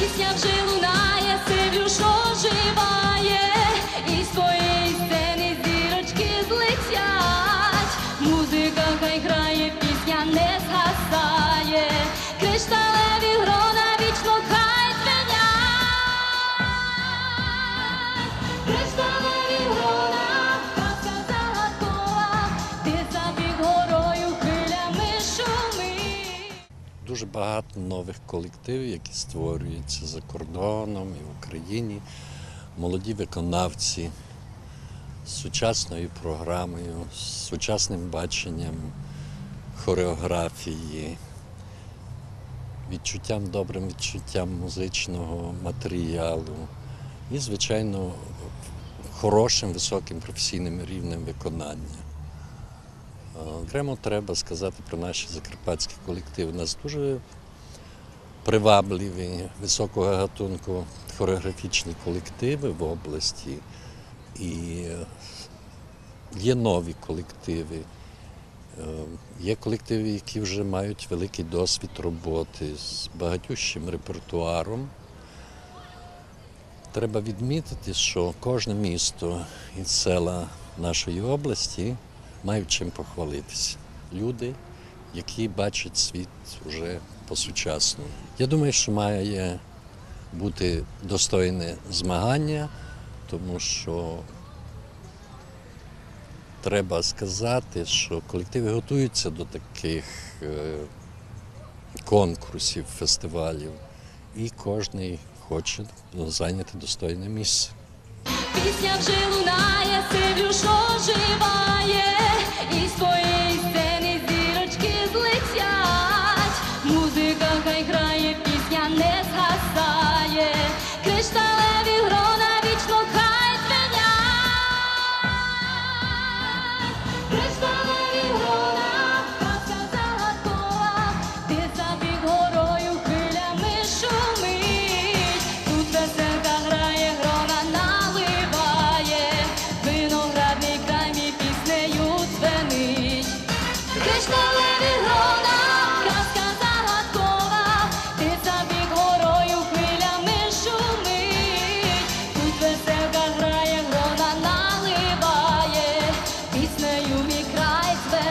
Пісня вже лунає, багато нових колективів, які створюються за кордоном і в Україні. Молоді виконавці з сучасною програмою, з сучасним баченням хореографії, відчуттям, добрим відчуттям музичного матеріалу і, звичайно, хорошим високим професійним рівнем виконання. Окремо треба сказати про наші закарпатські колективи. У нас дуже привабливі високого гатунку хореографічні колективи в області. І е, є нові колективи. Е, Є колективи, які вже мають великий досвід роботи з багатющим репертуаром. Треба відмітити, що кожне місто і села нашої області мають чим похвалитися. Люди, які бачать світ вже по-сучасному. Я думаю, що має бути достойне змагання, тому що треба сказати, що колективи готуються до таких е, конкурсів, фестивалів, і кожен хоче зайняти достойне місце. Пісня вже лунає, сивлюш оживає, і з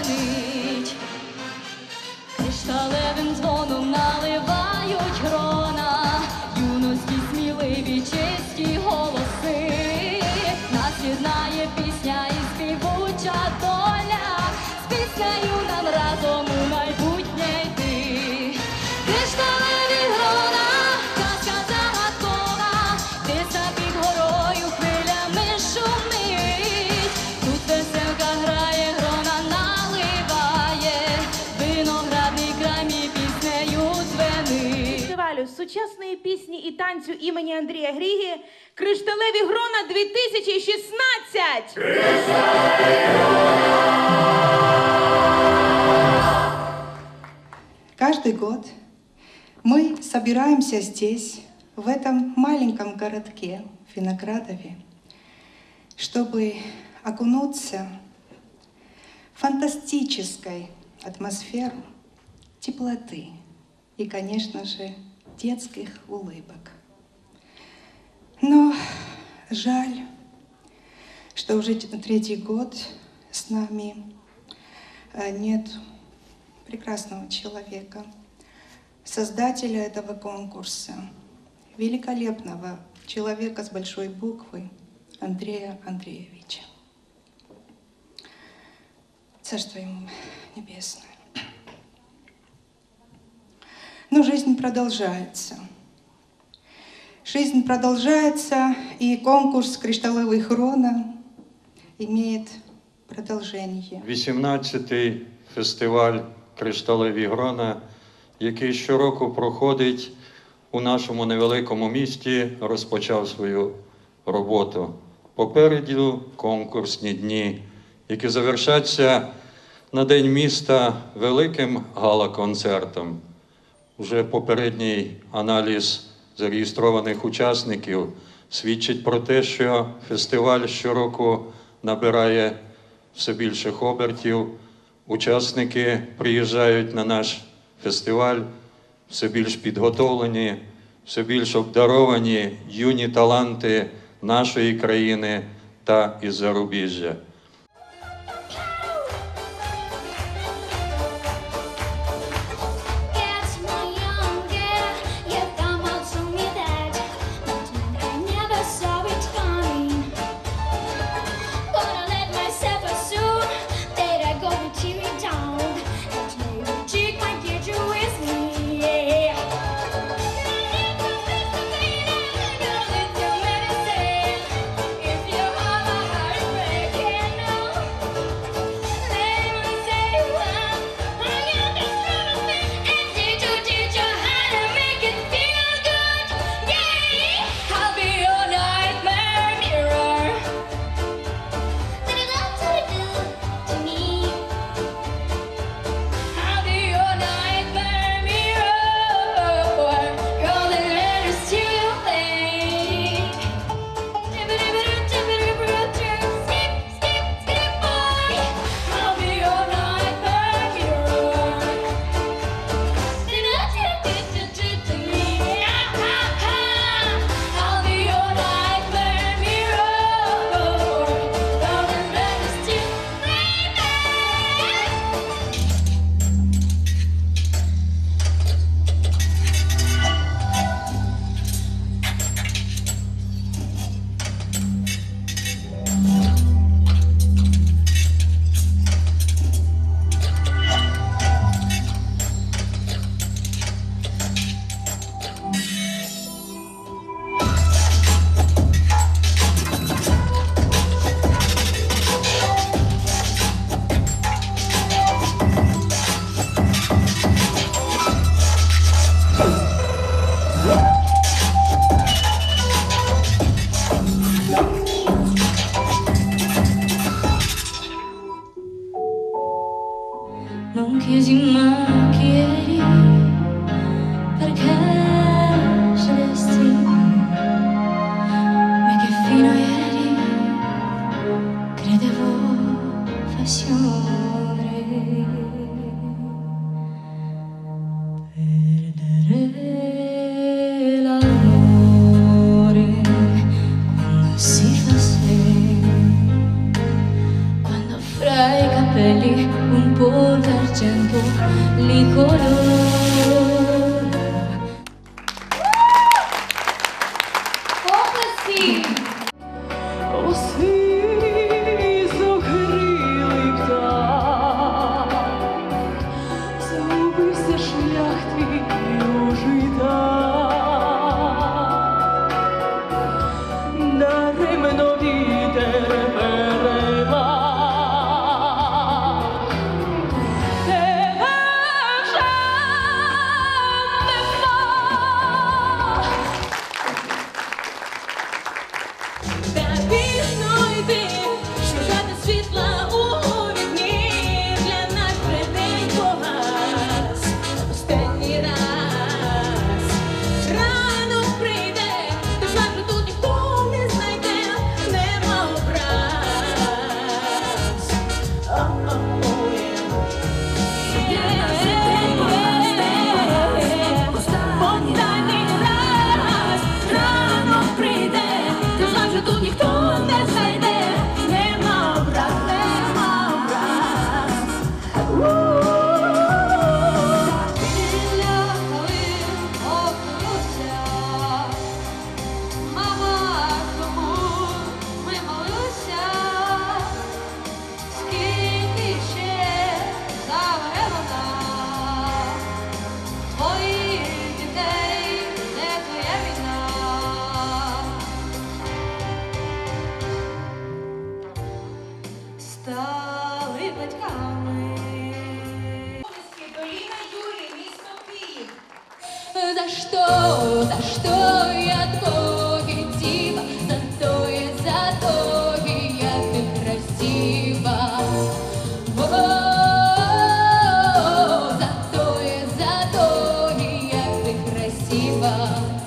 дзвенить. Кришталевим дзвоном пісні і танцю імені Андрія Гріги Кришталеві Грона 2016! Каждый год мы собираемся здесь, в этом маленьком городке Виноградове, чтобы окунуться в фантастической атмосферу теплоты и, конечно же, детских улыбок. Но жаль, что уже третий год с нами э, нет прекрасного человека, создателя этого конкурса, великолепного человека с большой буквы Андрея Андреевича. Царство ему небесное. Но жизнь продолжается. Жизнь продолжается, и конкурс «Кришталевый хрона» имеет продолжение. 18-й фестиваль Кришталеві Грона, який щороку проходить у нашому невеликому місті, розпочав свою роботу. Попереду конкурсні дні, які завершаться на День міста великим гала-концертом. Уже попередній аналіз зареєстрованих учасників свідчить про те, що фестиваль щороку набирає все більших обертів. Учасники приїжджають на наш фестиваль все більш підготовлені, все більш обдаровані юні таланти нашої країни та із зарубіжжя. 想。что, за что я твой дива, за то и за то и я ты красива. О, -о, -о, -о за то и за то и я ты красива.